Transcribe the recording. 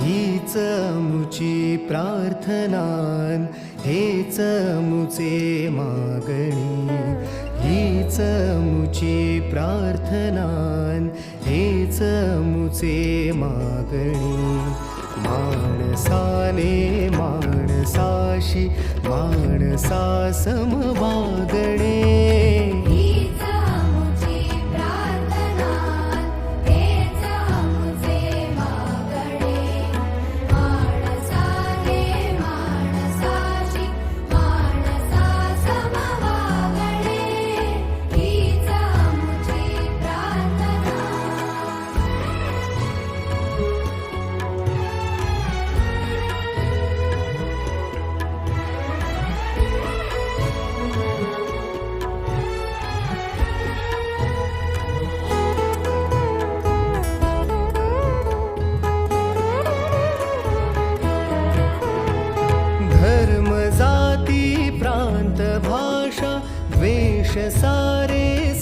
हीच मुची प्रार्थनान हेच मुचे मागणी. हीच मुची प्रार्थनान हेच मुचे मागणी. माणसाने माणसाशी माणसा समवागणे द्वेष सारे